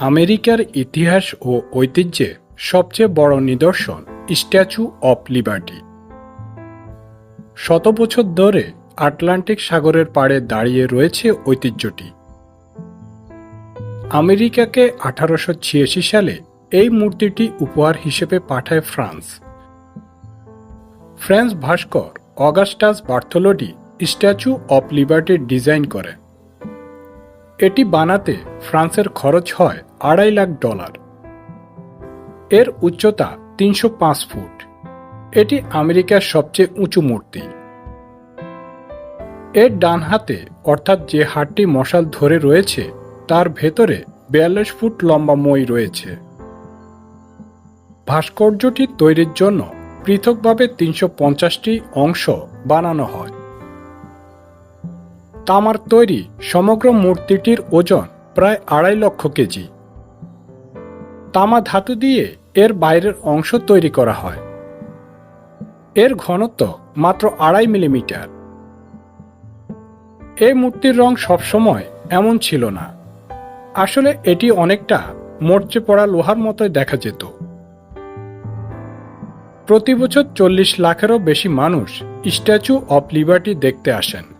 আমেরিকার ইতিহাস ও ঐতিহ্যে সবচেয়ে বড় নিদর্শন স্ট্যাচু অফ লিবার্টি। শত বছর ধরে আটলান্টিক সাগরের পাড়ে দাঁড়িয়ে রয়েছে ঐতিহ্যটি। আমেরিকাকে আঠারোশো ছিয়াশি সালে এই মূর্তিটি উপহার হিসেবে পাঠায় ফ্রান্স। ফ্রেঞ্চ ভাস্কর অগাস্টাস বার্থোলোডি স্ট্যাচু অফ লিবার্টির ডিজাইন করেন এটি বানাতে ফ্রান্সের খরচ হয় আড়াই লাখ ডলার। এর উচ্চতা তিনশো পাঁচ ফুট। এটি আমেরিকার সবচেয়ে উঁচু মূর্তি। এর ডান হাতে, অর্থাৎ যে হাটটি মশাল ধরে রয়েছে, তার ভেতরে বিয়াল্লিশ ফুট লম্বা মই রয়েছে। ভাস্কর্যটি তৈরির জন্য পৃথকভাবে তিনশো পঞ্চাশটি অংশ বানানো হয়। তামার তৈরি সমগ্র মূর্তিটির ওজন প্রায় আড়াই লক্ষ কেজি। তামা ধাতু দিয়ে এর বাইরের অংশ তৈরি করা হয়। এর ঘনত্ব মাত্র আড়াই মিলিমিটার। এই মূর্তির রং সবসময় এমন ছিল না। আসলে এটি অনেকটা মরচে পড়া লোহার মতোই দেখা যেত। প্রতি বছর চল্লিশ লাখেরও বেশি মানুষ স্ট্যাচু অফ লিবার্টি দেখতে আসেন।